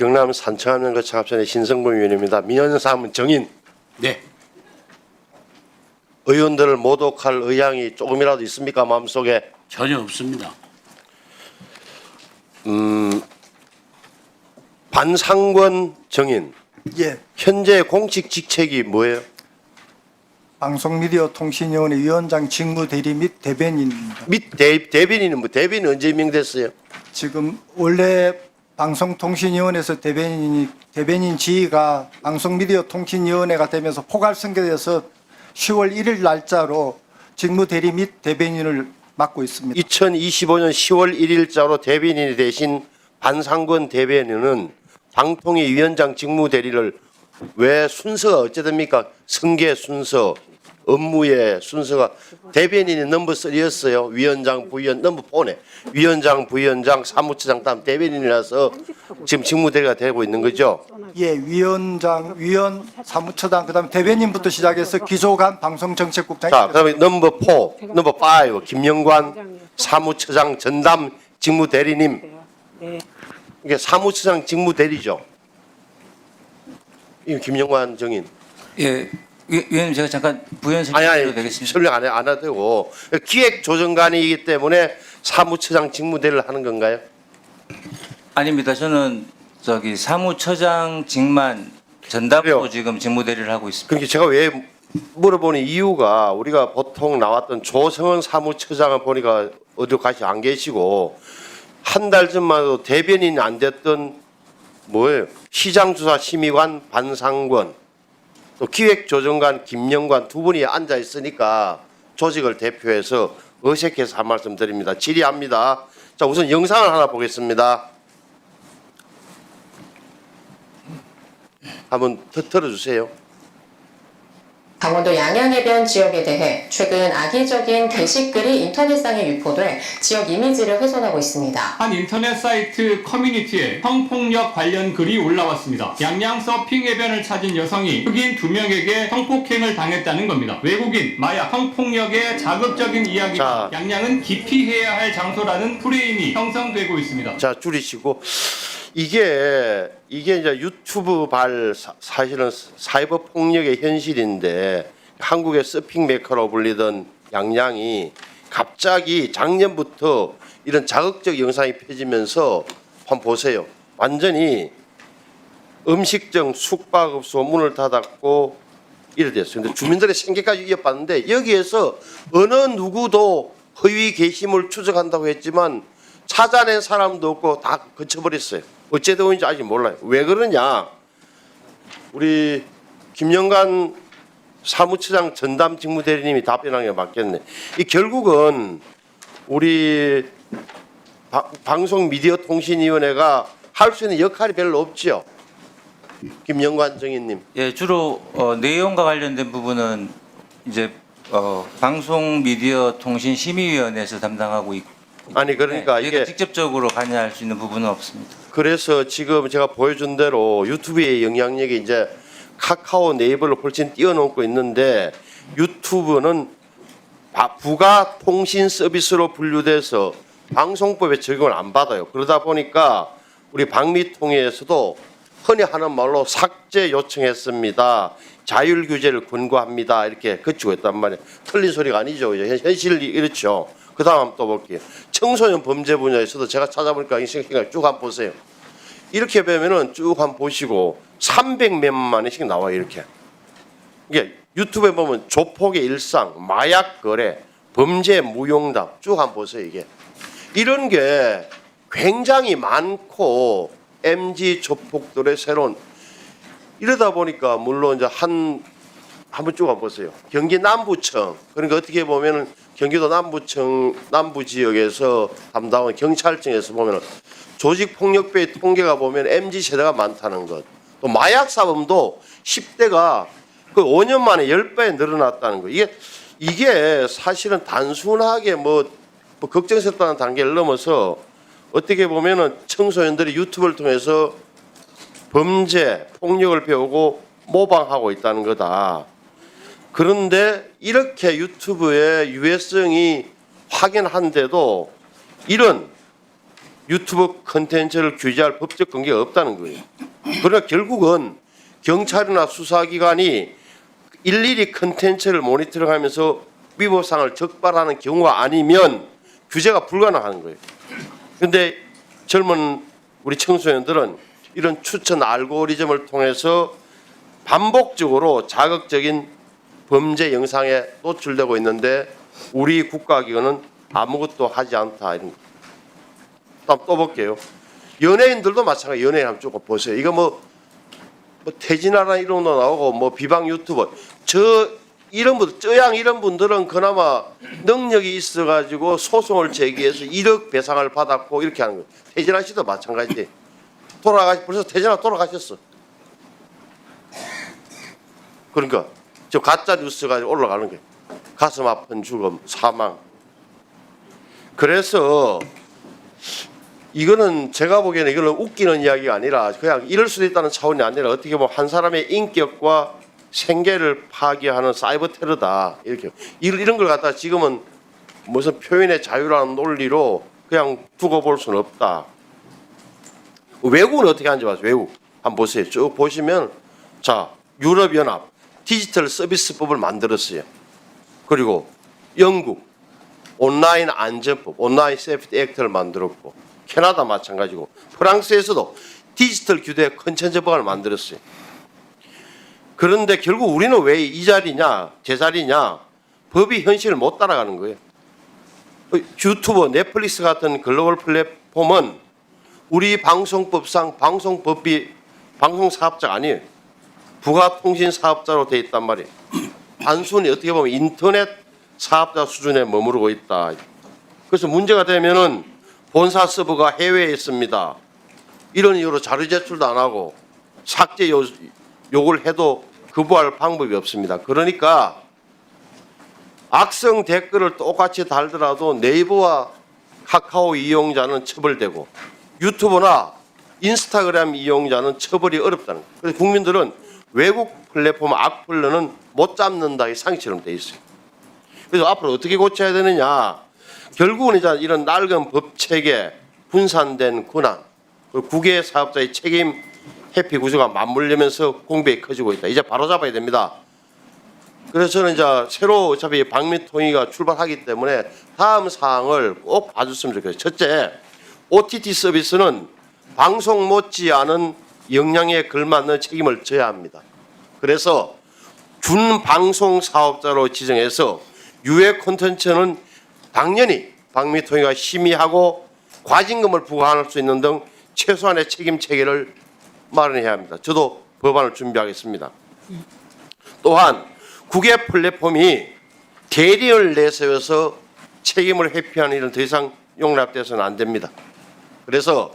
경남 산청하면 거창합천의 신성범 의원입니다. 민현삼은 정인 네. 의원들을 모독할 의향이 조금이라도 있습니까 마음속에? 전혀 없습니다. 반상권 정인 예, 현재 공식 직책이 뭐예요? 방송미디어 통신위원회 위원장 직무 대리 및 대변인입니다. 밑 대, 대변인은 뭐 대변인 언제 임명됐어요? 지금 원래 방송통신위원회에서 대변인이 대변인 지위가 방송미디어 통신위원회가 되면서 포괄 승계돼서 10월 1일 날짜로 직무 대리 및 대변인을 맡고 있습니다. 2025년 10월 1일자로 대변인이 되신 반상권 대변인은 방통위 위원장 직무 대리를 왜 순서가 어째 됩니까? 승계 순서, 업무의 순서가 대변인이 넘버 3였어요. 위원장, 부위원 넘버 4네. 위원장, 부위원장, 사무처장 다음 대변인이라서 지금 직무 대리가 되고 있는 거죠. 예, 위원장, 위원, 사무처장, 그다음에 대변인부터 시작해서 기조관 방송정책국장. 자, 그다음에 넘버 4, 넘버 5 김영관 사무처장 전담 직무 대리님. 이게 사무처장 직무 대리죠. 이 김영관 정인. 예, 위- 위원님 제가 잠깐 부연 아니 아니 되겠습니다. 설명 안, 해, 안 해도 되고 기획조정관이기 때문에 사무처장 직무 대리를 하는 건가요? 아닙니다. 저는 저기 사무처장 직만 전담으로 그래요. 지금 직무 대리를 하고 있습니다. 그러니까 제가 왜 물어보는 이유가 우리가 보통 나왔던 조성은 사무처장을 보니까 어디 가시 안 계시고 한 달 전만 해도 대변인이 안 됐던 뭐예요? 시장조사 심의관 반상권 또 기획조정관 김영관 두 분이 앉아 있으니까 조직을 대표해서 어색해서 한 말씀 드립니다. 질의합니다. 자 우선 영상을 하나 보겠습니다. 한번 터- 틀어주세요. 강원도 양양해변 지역에 대해 최근 악의적인 게시글이 인터넷상에 유포돼 지역 이미지를 훼손하고 있습니다. 한 인터넷 사이트 커뮤니티에 성폭력 관련 글이 올라왔습니다. 양양 서핑 해변을 찾은 여성이 흑인 두 명에게 성폭행을 당했다는 겁니다. 외국인, 마약, 성폭력의 자극적인 이야기가 자. 양양은 기피해야 할 장소라는 프레임이 형성되고 있습니다. 자 줄이시고 이게 이게 이제 유튜브 발 사- 사실은 사이버 폭력의 현실인데 한국의 서핑 메커로 불리던 양양이 갑자기 작년부터 이런 자극적 영상이 펴지면서 한번 보세요. 완전히 음식점 숙박업소 문을 닫았고 이래 됐어요. 근데 주민들의 생계까지 위협받는데 여기에서 어느 누구도 허위 게시물 추적한다고 했지만 찾아낸 사람도 없고 다 거쳐버렸어요. 어째 되는지 아직 몰라요. 왜 그러냐? 우리 김영관 사무처장 전담 직무대리님이 답변한 게 맞겠네. 이 결국은 우리 바- 방송 미디어 통신위원회가 할 수 있는 역할이 별로 없죠. 김영관 정인님. 예, 주로 어, 내용과 관련된 부분은 이제 어, 방송 미디어 통신 심의위원회에서 담당하고 있고 아니 그러니까 네, 이게 직접적으로 관여할 수 있는 부분은 없습니다. 그래서 지금 제가 보여준 대로 유튜브의 영향력이 이제 카카오 네이버를 훨씬 뛰어넘고 있는데 유튜브는 바- 부가 통신 서비스로 분류돼서 방송법에 적용을 안 받아요. 그러다 보니까 우리 방미통위에서도 흔히 하는 말로 삭제 요청했습니다. 자율 규제를 권고합니다. 이렇게 거치고 있단 말이에요. 틀린 소리가 아니죠. 현- 현실이 이렇죠. 그 다음 또 볼게요. 청소년 범죄 분야에서도 제가 찾아보니까 이 생각 쭉 한번 보세요. 이렇게 보면은 쭉 한번 보시고 300몇만 원씩 나와요. 이렇게. 이게 유튜브에 보면 조폭의 일상, 마약 거래, 범죄 무용담 쭉 한번 보세요. 이게. 이런 게 굉장히 많고 MG 조폭들의 새로운 이러다 보니까 물론 이제 한 한번 쭉 한번 보세요. 경기 남부청 그러니까 어떻게 보면은 경기도 남부청 남부 지역에서 담당한 경찰청에서 보면은 조직 폭력배의 통계가 보면 MZ 세대가 많다는 것. 또 마약 사범도 10대가 그 5년 만에 10배 늘어났다는 거. 이게 이게 사실은 단순하게 뭐, 뭐 걱정스럽다는 단계를 넘어서 어떻게 보면은 청소년들이 유튜브를 통해서 범죄, 폭력을 배우고 모방하고 있다는 거다. 그런데 이렇게 유튜브의 유해성이 확연한데도 이런 유튜브 컨텐츠를 규제할 법적 근거가 없다는 거예요. 그러나 결국은 경찰이나 수사기관이 일일이 컨텐츠를 모니터링하면서 위법상을 적발하는 경우가 아니면 규제가 불가능한 거예요. 근데 젊은 우리 청소년들은 이런 추천 알고리즘을 통해서 반복적으로 자극적인 범죄 영상에 노출되고 있는데 우리 국가기관은 아무것도 하지 않다 이런 거. 다음 또 볼게요. 연예인들도 마찬가지. 연예인 한번 쭉 보세요. 이거 뭐, 뭐 태진아라 이런 거 나오고 뭐 비방 유튜버 저 이런 분 저양 이런 분들은 그나마 능력이 있어가지고 소송을 제기해서 1억 배상을 받았고 이렇게 하는 거예요. 태진아 씨도 마찬가지. 돌아가 벌써 태진아 돌아가셨어. 그러니까 저 가짜 뉴스가 올라가는 게 가슴 아픈 죽음, 사망. 그래서 이거는 제가 보기에는 이거는 웃기는 이야기가 아니라 그냥 이럴 수도 있다는 차원이 아니라 어떻게 보면 한 사람의 인격과 생계를 파괴하는 사이버 테러다 이렇게 이런 걸 갖다 지금은 무슨 표현의 자유라는 논리로 그냥 두고 볼 수는 없다. 외국은 어떻게 하는지 봐요. 외국 한번 보세요. 쭉 보시면 자 유럽연합 디지털 서비스법을 만들었어요. 그리고 영국 온라인 안전법, 온라인 세프티 액트를 만들었고 캐나다 마찬가지고 프랑스에서도 디지털 규제 컨텐츠법을 만들었어요. 그런데 결국 우리는 왜 이 자리냐, 제 자리냐, 법이 현실을 못 따라가는 거예요. 어, 유튜버, 넷플릭스 같은 글로벌 플랫폼은 우리 방송법상 방송법이 방송사업자가 아니에요. 부가통신 사업자로 돼 있단 말이에요. 단순히 어떻게 보면 인터넷 사업자 수준에 머무르고 있다. 그래서 문제가 되면은 본사 서버가 해외에 있습니다. 이런 이유로 자료 제출도 안 하고 삭제 요, 요구를 해도 거부할 방법이 없습니다. 그러니까 악성 댓글을 똑같이 달더라도 네이버와 카카오 이용자는 처벌되고 유튜브나 인스타그램 이용자는 처벌이 어렵다는 거예요. 그래서 국민들은 외국 플랫폼 악플러는 못 잡는다 이 상처럼 돼 있어요. 그래서 앞으로 어떻게 고쳐야 되느냐? 결국은 이제 이런 낡은 법 체계, 분산된 권한, 국외 사업자의 책임 회피 구조가 맞물리면서 공백이 커지고 있다. 이제 바로 잡아야 됩니다. 그래서 저는 이제 새로 어차피 방미통위가 출발하기 때문에 다음 사항을 꼭 봐줬으면 좋겠어요. 첫째, OTT 서비스는 방송 못지않은 역량에 걸맞는 책임을 져야 합니다. 그래서 준 방송 사업자로 지정해서 유해 콘텐츠는 당연히 방미통위가 심의하고 과징금을 부과할 수 있는 등 최소한의 책임 체계를 마련해야 합니다. 저도 법안을 준비하겠습니다. 또한 국외 플랫폼이 대리를 내세워서 책임을 회피하는 일은 더 이상 용납돼서는 안 됩니다. 그래서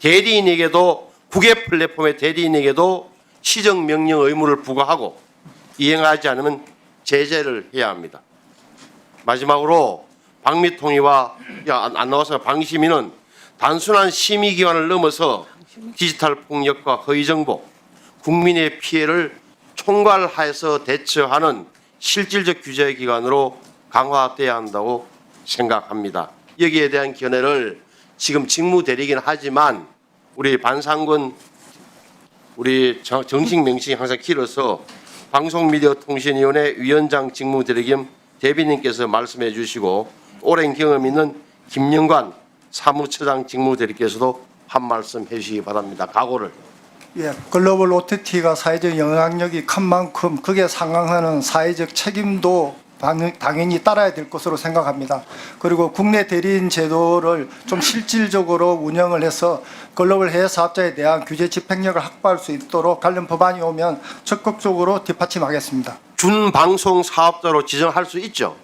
대리인에게도 국외 플랫폼의 대리인에게도 시정 명령 의무를 부과하고 이행하지 않으면 제재를 해야 합니다. 마지막으로 방미통위와 야, 안- 안 나와서 방심위는 단순한 심의 기관을 넘어서 디지털 폭력과 허위 정보, 국민의 피해를 총괄하여서 대처하는 실질적 규제 기관으로 강화돼야 한다고 생각합니다. 여기에 대한 견해를 지금 직무 대리긴 하지만 우리 반상군 우리 정- 정식 명칭이 항상 길어서 방송미디어통신위원회 위원장 직무 대리 겸 대변인께서 말씀해 주시고 오랜 경험 있는 김영관 사무처장 직무 대리께서도 한 말씀 해주시기 바랍니다. 각오를. 예, 글로벌 OTT가 사회적 영향력이 큰 만큼 그게 상응하는 사회적 책임도 당- 당연히 따라야 될 것으로 생각합니다. 그리고 국내 대리인 제도를 좀 실질적으로 운영을 해서 글로벌 해외 사업자에 대한 규제 집행력을 확보할 수 있도록 관련 법안이 오면 적극적으로 뒷받침하겠습니다. 준방송 사업자로 지정할 수 있죠.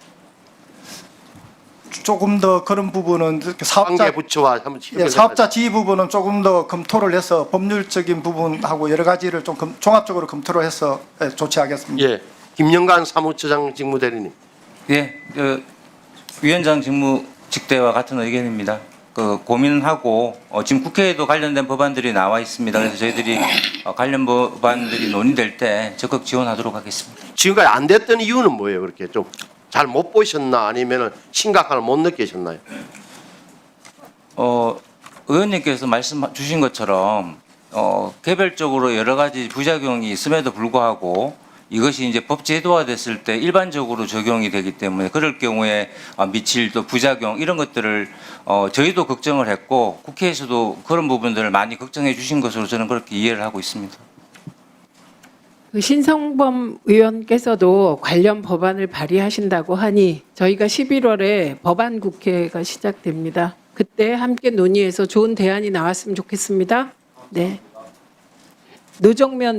조금 더 그런 부분은 사업자 부처와 예, 사업자 지위 부분은 조금 더 검토를 해서 법률적인 부분하고 여러 가지를 좀 검- 종합적으로 검토를 해서 예, 조치하겠습니다. 예, 김영관 사무처장 직무대리님. 예, 그 위원장 직무 직대와 같은 의견입니다. 그 고민하고 어, 지금 국회에도 관련된 법안들이 나와 있습니다. 그래서 저희들이 어, 관련 법안들이 논의될 때 적극 지원하도록 하겠습니다. 지금까지 안 됐던 이유는 뭐예요? 그렇게 좀 잘 못 보셨나 아니면 심각함을 못 느끼셨나요? 어, 의원님께서 말씀 주신 것처럼 어, 개별적으로 여러 가지 부작용이 있음에도 불구하고 이것이 이제 법 제도화됐을 때 일반적으로 적용이 되기 때문에 그럴 경우에 어, 미칠 또 부작용 이런 것들을 어, 저희도 걱정을 했고 국회에서도 그런 부분들을 많이 걱정해 주신 것으로 저는 그렇게 이해를 하고 있습니다. 그 신성범 의원께서도 관련 법안을 발의하신다고 하니 저희가 11월에 법안 국회가 시작됩니다. 그때 함께 논의해서 좋은 대안이 나왔으면 좋겠습니다. 네. 노정면